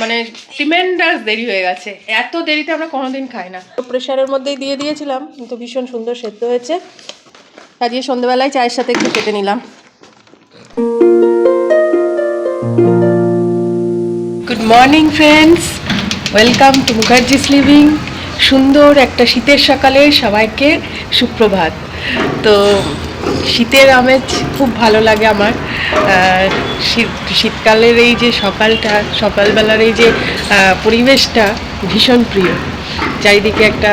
মানে ট্রিমেন্ডাস দেরি হয়ে গেছে। এত দেরিতে আমরা কোনোদিন খাই না। প্রেশারের মধ্যেই দিয়ে দিয়েছিলাম কিন্তু ভীষণ সুন্দর সেদ্ধ হয়েছে। আজকে সন্ধ্যেবেলায় চায়ের সাথে একটু কেটে নিলাম। Good morning friends welcome to Mukherjee's living সুন্দর একটা শীতের সকালে সবাইকে সুপ্রভাত। তো শীতের আমেজ খুব ভালো লাগে আমার। শীত, শীতকালের এই যে সকালটা, সকালবেলার এই যে পরিবেশটা ভীষণ প্রিয়। চারিদিকে একটা,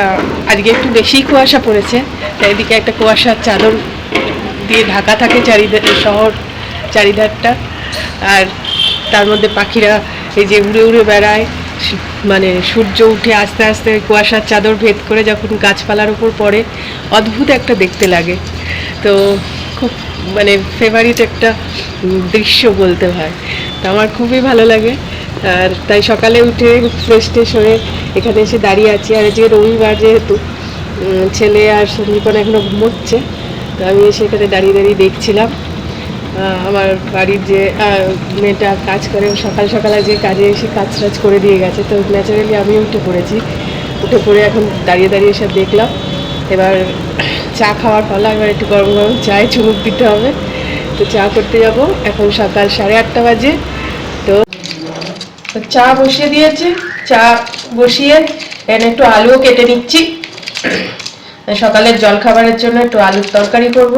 আজকে একটু বেশি কুয়াশা পড়েছে, চারিদিকে একটা কুয়াশার চাদর দিয়ে ঢাকা থাকে চারিদিকে শহর চারিধারটা। আর তার মধ্যে পাখিরা এই যে উড়ে উড়ে বেড়ায় মানে সূর্য উঠে আস্তে আস্তে কুয়াশার চাদর ভেদ করে যখন গাছপালার উপর পড়ে, অদ্ভুত একটা দেখতে লাগে। তো মানে ফেভারিট একটা দৃশ্য বলতে হয়। তো আমার খুবই ভালো লাগে। আর তাই সকালে উঠে ফ্রেশ ট্রেশ হয়ে এখানে এসে দাঁড়িয়ে আছি। আর যে রবিবার যেহেতু ছেলে আর সন্দীপন এখনও ঘুমোচ্ছে, তো আমি এসে এখানে দাঁড়িয়ে দাঁড়িয়ে দেখছিলাম। আমার বাড়ির যে মেয়েটা কাজ করে সকাল সকাল যে কাজে এসে কাজ টাজ করে দিয়ে গেছে। তো ন্যাচারালি আমিও উঠে পড়েছি। উঠে পড়ে এখন দাঁড়িয়ে দাঁড়িয়ে সব দেখলাম। এবার চা খাওয়ার পালা এবার একটু গরম গরম চায়ে চুমুক দিতে হবে। তো চা করতে যাব, এখন সকাল সাড়ে আটটা বাজে। তো তো চা বসিয়ে দিয়েছি, চা বসিয়ে এখানে একটু আলুও কেটে নিচ্ছি। সকালের জলখাবারের জন্য একটু আলুর তরকারি করব,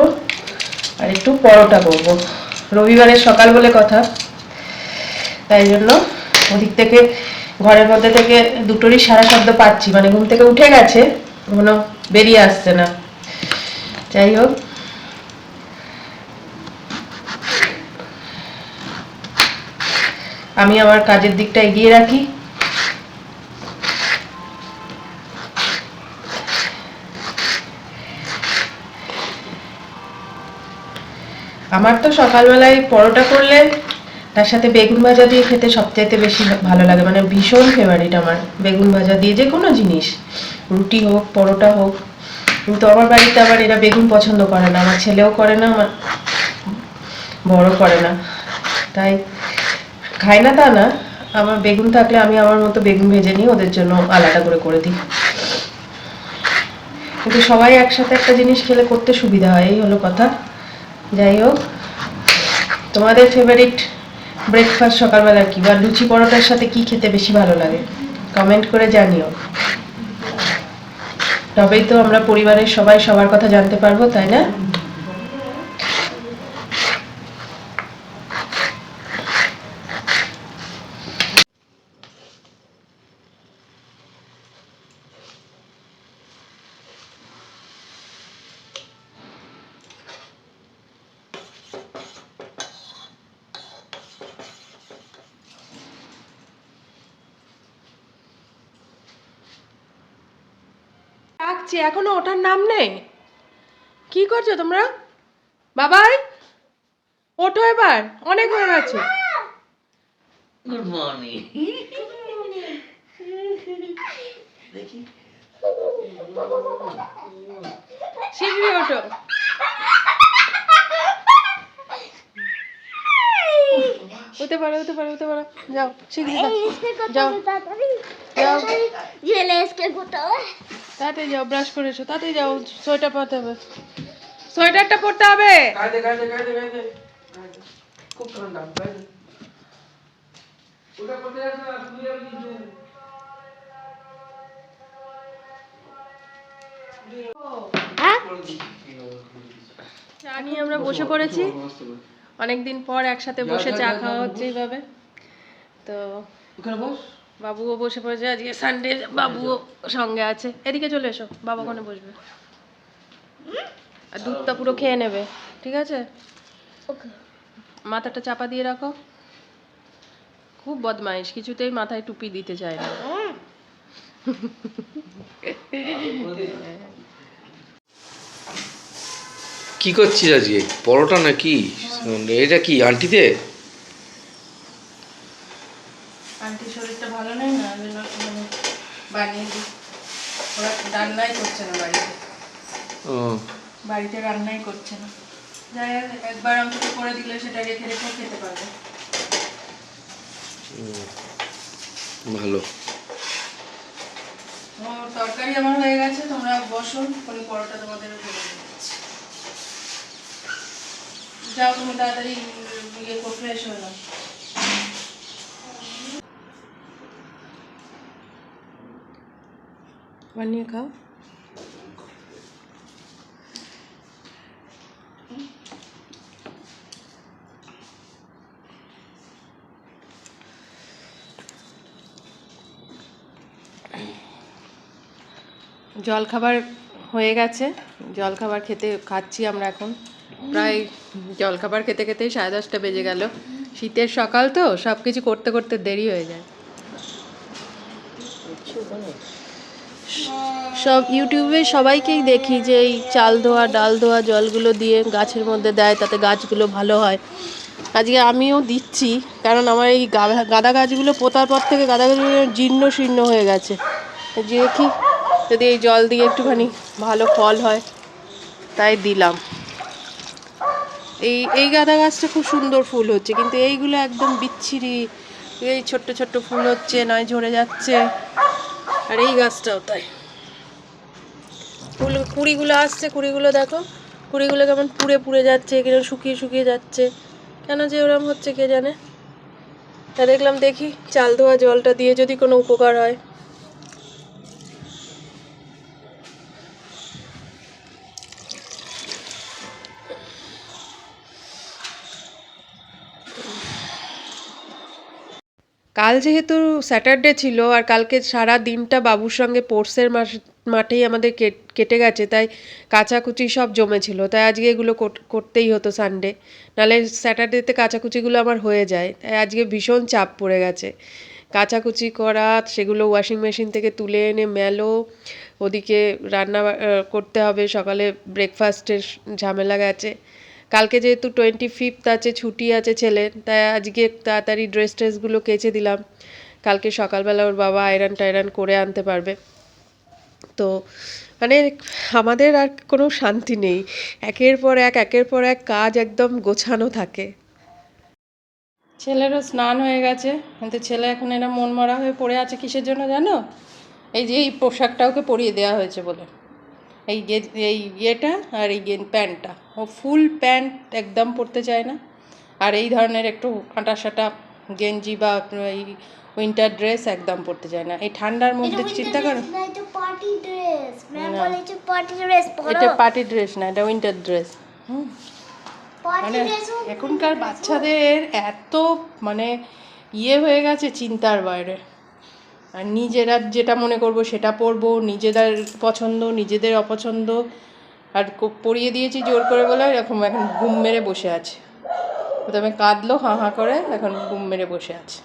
আর একটু পরোটা করব। রবিবারের সকাল বলে কথা। তাই জন্য ওদিক থেকে, ঘরের মধ্যে থেকে দুটোরই সারা শব্দ পাচ্ছি। মানে ঘুম থেকে উঠে গেছে কোনো বেরিয়ে আসছে না। যাই হোক। আমি আমার কাজের দিকটা এগিয়ে রাখি। আমার তো সকালবেলায় পরোটা করলে তার সাথে বেগুন ভাজা দিয়ে খেতে সবচাইতে বেশি ভালো লাগে। মানে ভীষণ ফেভারিট আমার। বেগুন ভাজা দিয়ে যে কোনো জিনিস, রুটি হোক, পরোটা হোক কিন্তু আমার বাড়িতে আবার এরা বেগুন পছন্দ করে না, আমার ছেলেও করে না, আমার বড় করে না। তাই খায় না তা না, আমার বেগুন থাকলে আমি আমার মতো বেগুন ভেজে নিই ওদের জন্য আলাদা করে করে দিই। কিন্তু সবাই একসাথে একটা জিনিস খেলে করতে সুবিধা হয়, এই হলো কথা। যাই হোক, তোমাদের ফেভারিট ব্রেকফাস্ট সকালবেলা কি বা লুচি পরোটার সাথে কি খেতে বেশি ভালো লাগে? কমেন্ট করে জানিও। তবেই তো আমরা পরিবারের সবাই সবার কথা জানতে পারব তাই না? ডাকছি এখনও ওঠার নাম নেই কি করছ তোমরা বাবাই ওঠো এবার অনেক হয়ে গেছে গুড মর্নিং ওঠো হতে পারো হতে পারো হতে পারো যাও শীঘ্রই যাও যাও যাও তাড়াতাড়ি যাও ব্রাশ করে এসো তাড়াতাড়ি যাও সোয়েটার পরতে হবে। সোয়েটারটা পরতে হবে। খুব ঠান্ডা ওটা না আর চা নিয়ে আমরা বসে পড়েছি। অনেকদিন পর একসাথে বসে চা খাওয়া হচ্ছে এইভাবে। তো ওখানে বস। বাবুও বসে পড়েছে আজকে সানডে বাবুও সঙ্গে আছে। এদিকে চলে এসো বাবা ওখানে বসবে। আর দুধটা পুরো খেয়ে নেবে ঠিক আছে? ওকে। মাথাটা চাপা দিয়ে রাখো। খুব বদমাইশ কিছুতেই মাথায় টুপি দিতে চায় না। কি করছিস আজকে? পরোটা নাকি? এটা কি আন্টিতে আন্টির শরীরটা ভালো নেই না ওই জন্য মানে বানিয়ে দিই। ওরা রান্নাই করছে না বাড়িতে। ও। বাড়িতে রান্নাই করছে না। যাই একবার অন্তত করে দিলে সেটা রেখে রেখে খেতে পারবে। ভালো। তরকারি আমার হয়ে গেছে তোমরা বসো করে পরোটা তোমাদের যাও তুমি তাড়াতাড়ি ইয়ে করে ফ্রেশ হয়ে নাও। বানিয়ে খাও জলখাবার হয়ে গেছে। জলখাবার খেতে খাচ্ছি আমরা এখন। প্রায় জলখাবার খেতে খেতেই সাড়ে দশটা বেজে গেল। শীতের সকাল তো সব কিছু করতে করতে দেরি হয়ে যায়। সব ইউটিউবে সবাইকেই দেখি যে এই চাল ধোয়া, ডাল ধোয়া জলগুলো দিয়ে গাছের মধ্যে দেয়, তাতে গাছগুলো ভালো হয়। আজকে আমিও দিচ্ছি, কারণ আমার এই গাঁদা গাঁদা গাছগুলো পোতার পর থেকে গাঁদা গাছগুলো জীর্ণ শীর্ণ হয়ে গেছে। যে দেখি যদি এই জল দিয়ে একটুখানি ভালো ফল হয়, তাই দিলাম। এই এই গাঁদা গাছটা খুব সুন্দর ফুল হচ্ছে, কিন্তু এইগুলো একদম বিচ্ছিরি, এই ছোট্ট ছোট্ট ফুল হচ্ছে, নয় ঝরে যাচ্ছে। আর এই গাছটাও তাই। ফুল কুড়িগুলো আসছে, কুড়িগুলো দেখো। কুড়িগুলো কেমন পুড়ে পুড়ে যাচ্ছে কীরকম শুকিয়ে শুকিয়ে যাচ্ছে। কেন যে ওরম হচ্ছে কে জানে? তা দেখলাম দেখি, চাল ধোয়া জলটা দিয়ে যদি কোনো উপকার হয়। কাল যেহেতু স্যাটারডে ছিল আর কালকে সারা দিনটা বাবুর সঙ্গে পোর্সের মাঠেই আমাদের কেট- গেছে, তাই কাচাকুচি সব জমেছিল। তাই আজকে এগুলো করতেই হতো সানডে নাহলে স্যাটারডেতে কাচাকুচিগুলো আমার হয়ে যায়। তাই আজকে ভীষণ চাপ পড়ে গেছে। কাচাকুচি করা, সেগুলো ওয়াশিং মেশিন থেকে তুলে এনে মেলো, ওদিকে রান্না করতে হবে, সকালে ব্রেকফাস্টের ঝামেলা গেছে। কালকে যেহেতু টোয়েন্টি ফিফথ আছে, ছুটি আছে ছেলের তাই আজকে তাড়াতাড়ি ড্রেস ট্রেসগুলো কেচে দিলাম। কালকে সকালবেলা ওর বাবা আয়রন টায়রন করে আনতে পারবে। তো মানে আমাদের আর কোনো শান্তি নেই। একের পর এক, একের পর এক কাজ একদম গোছানো থাকে। ছেলেরও স্নান হয়ে গেছে। কিন্তু ছেলে এখন এরা মন মরা হয়ে পড়ে আছে কিসের জন্য জানো? এই যে এই পোশাকটা ওকে পরিয়ে দেওয়া হয়েছে বলে। এই এই ইয়েটা আর এই প্যান্টটা। ও ফুল প্যান্ট একদম পরতে চায় না। আর এই ধরনের একটু কাঁটা সাটা গেঞ্জি বা এই উইন্টার ড্রেস একদম পরতে চায় না। এই ঠান্ডার মধ্যে চিন্তা করো এটা পার্টি ড্রেস না। এটা পার্টি ড্রেস না এটা উইন্টার ড্রেস মানে এখনকার বাচ্চাদের এত মানে ইয়ে হয়ে গেছে চিন্তার বাইরে। নিজেরা যেটা মনে করব সেটা পরবো নিজেদের পছন্দ নিজেদের অপছন্দ। আর পরিয়ে দিয়েছি জোর করে বলে এরকম এখন ঘুম মেরে বসে আছে। প্রথমে কাঁদলো হাঁ হাঁ করে এখন ঘুম মেরে বসে আছে।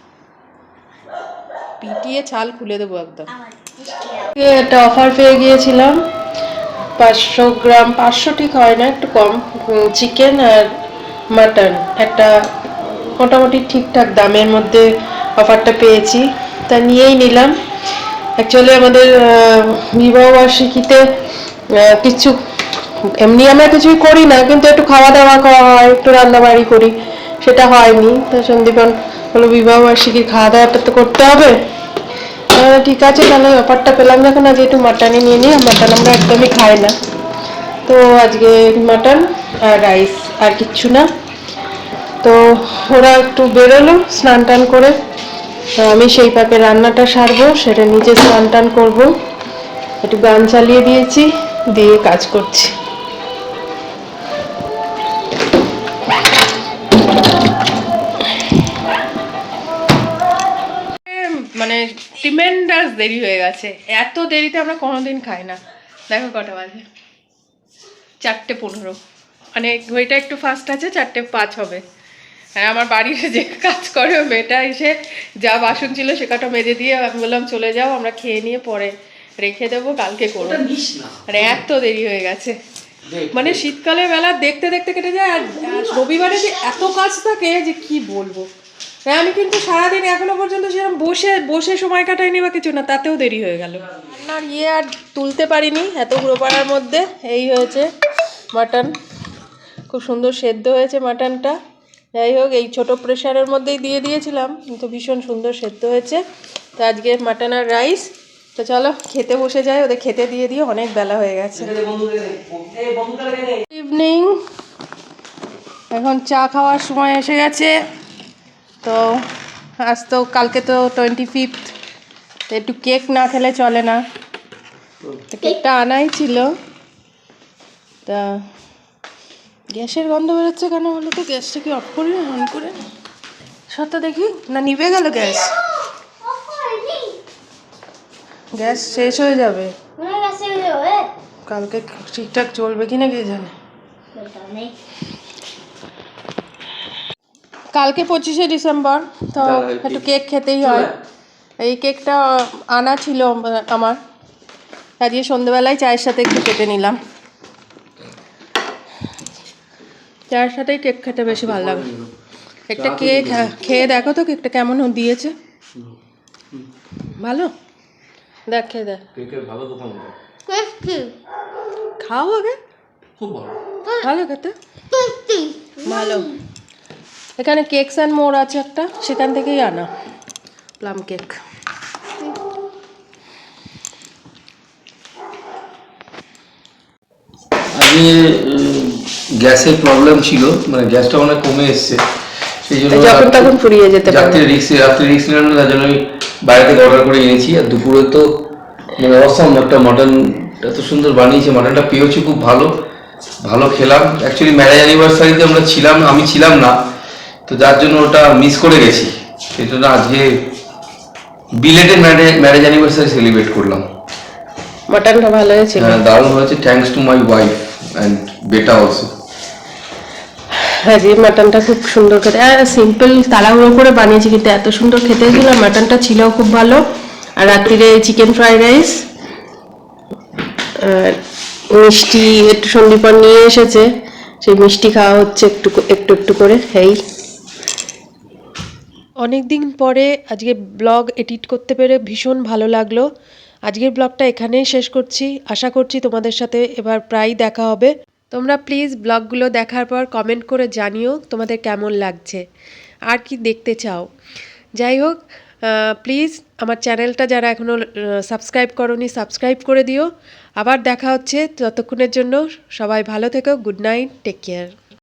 পিটিয়ে ছাল খুলে দেবো একদম। একটা অফার পেয়ে গিয়েছিলাম। পাঁচশো গ্রাম পাঁচশো ঠিক হয় না একটু কম। চিকেন আর মাটন একটা মোটামুটি ঠিকঠাক দামের মধ্যে অফারটা পেয়েছি। তা নিয়েই নিলাম। অ্যাকচুয়ালি আমাদের বিবাহবার্ষিকীতে কিছু, এমনি আমরা কিছুই করি না, কিন্তু একটু খাওয়া দাওয়া করা হয়, একটু রান্নাবাড়ি করি, সেটা হয়নি। তো সন্দীপন বলো বিবাহবার্ষিকীর খাওয়া দাওয়াটা তো করতে হবে। ঠিক আছে, তাহলে ব্যাপারটা পেলাম যখন আজ একটু মাটনই নিয়ে নিই, মাটন আমরা একদমই খাই না। তো আজকে মাটন আর রাইস আর কিচ্ছু না। তো ওরা একটু বেরোলো স্নান টান করে আমি সেই পাকে রান্নাটা সারবো, সেটা নিজে স্নান টান করব। একটু গান চালিয়ে দিয়েছি, দিয়ে কাজ করছি। মানে ট্রিমেন্ডাস দেরি হয়ে গেছে। এত দেরিতে আমরা কোনোদিন খাই না। দেখো কটা বাজে। চারটে পনেরো। মানে ওইটা একটু ফাস্ট আছে, চারটে পাঁচ হবে। আর আমার বাড়ির যে কাজ করে মেয়েটা এসে যা বাসন ছিল সে কটা মেজে দিয়ে আমি বললাম চলে যাও আমরা খেয়ে নিয়ে পরে রেখে দেবো কালকে করব। আর এত দেরি হয়ে গেছে। মানে শীতকালে বেলা দেখতে দেখতে কেটে যায় আর আর রবিবারে যে এত কাজ থাকে যে কি বলব। হ্যাঁ আমি কিন্তু সারাদিন এখনও পর্যন্ত সেরকম বসে বসে সময় কাটাইনি বা কিছু না তাতেও দেরি হয়ে গেল। রান্নার ইয়ে আর তুলতে পারিনি এত গুঁড়ো পাড়ার মধ্যে এই হয়েছে মাটন। খুব সুন্দর সেদ্ধ হয়েছে মাটনটা। যাই হোক, এই ছোট প্রেশারের মধ্যেই দিয়ে দিয়েছিলাম, কিন্তু ভীষণ সুন্দর সেদ্ধ হয়েছে। তো আজকে মাটন আর রাইস তো চলো, খেতে বসে যাই, ওদের খেতে দিয়ে দিয়ে অনেক বেলা হয়ে গেছে। ইভিনিং এখন চা খাওয়ার সময় এসে গেছে। তো আজ তো, কালকে তো টোয়েন্টি ফিফথ একটু কেক না খেলে চলে না। কেকটা আনাই ছিল। তা গ্যাসের গন্ধ বেরোচ্ছে কেন বলো তো? গ্যাসটা কি অফ করি অন করে সত্য দেখি? না নিভে গেল গ্যাস? গ্যাস শেষ হয়ে যাবে. কালকে ঠিকঠাক চলবে কিনা কে জানে? কালকে পঁচিশে ডিসেম্বর তো একটু কেক খেতেই হয়। এই কেকটা আনা ছিল আমার। আজকে সন্ধ্যেবেলায় চায়ের সাথে একটু কেটে নিলাম। চায়ের সাথেই কেক খেতে বেশি ভালো লাগে। একটা কেক খেয়ে দেখো তো কেকটা কেমন দিয়েছে। ভালো? দেখ খেয়ে দেখ। ভালো দোকান খাও আগে। খুব ভালো। ভালো খেতে? ভালো। এখানে কেকস অ্যান্ড মোর আছে একটা সেখান থেকেই আনা প্লাম কেক। আজকে গ্যাসের প্রবলেম ছিল মানে গ্যাসটা অনেক কমে এসছে। সেই জন্য যখন তখন ফুরিয়ে যেতে পারে। রাত্রে রিক্স রাত্রে রিক্স নিলাম না তার জন্য আমি বাইরে থেকে অর্ডার করে এনেছি আর দুপুরে তো মানে অসম একটা মাটন এত সুন্দর বানিয়েছে মাটনটা পেয়েছি খুব ভালো ভালো খেলাম। অ্যাকচুয়ালি ম্যারেজ অ্যানিভার্সারিতে আমরা ছিলাম আমি ছিলাম না তো যার জন্য ওটা মিস করে গেছি। সেই জন্য আজকে belated marriage marriage anniversary celebrate করলাম। মাটনটা ভালো হয়েছিল হ্যাঁ দারুণ হয়েছে thanks to my wife and বেটা অলসো হ্যাঁ যে মাটনটা খুব সুন্দর খেতে। সিম্পল তাড়াহুড়ো করে বানিয়েছি, কিন্তু এত সুন্দর খেতে হয়েছিল মাটনটা ছিল খুব ভালো। আর রাত্রিরে চিকেন ফ্রাইড রাইস মিষ্টি, একটু সন্দীপন নিয়ে এসেছে। সেই মিষ্টি খাওয়া হচ্ছে একটু একটু একটু করে এই অনেক দিন পরে আজকে ব্লগ এডিট করতে পেরে ভীষণ ভালো লাগল। আজকের ব্লগটা এখানেই শেষ করছি। আশা করছি তোমাদের সাথে এবার প্রায় দেখা হবে। তোমরা প্লিজ ব্লগগুলো দেখার পর কমেন্ট করে জানিও তোমাদের কেমন লাগছে। আর কি দেখতে চাও। যাই হোক প্লিজ আমার চ্যানেলটা যারা এখনও সাবস্ক্রাইব করনি সাবস্ক্রাইব করে দিও। আবার দেখা হচ্ছে ততক্ষণের জন্য সবাই ভালো থেকো গুড নাইট টেক কেয়ার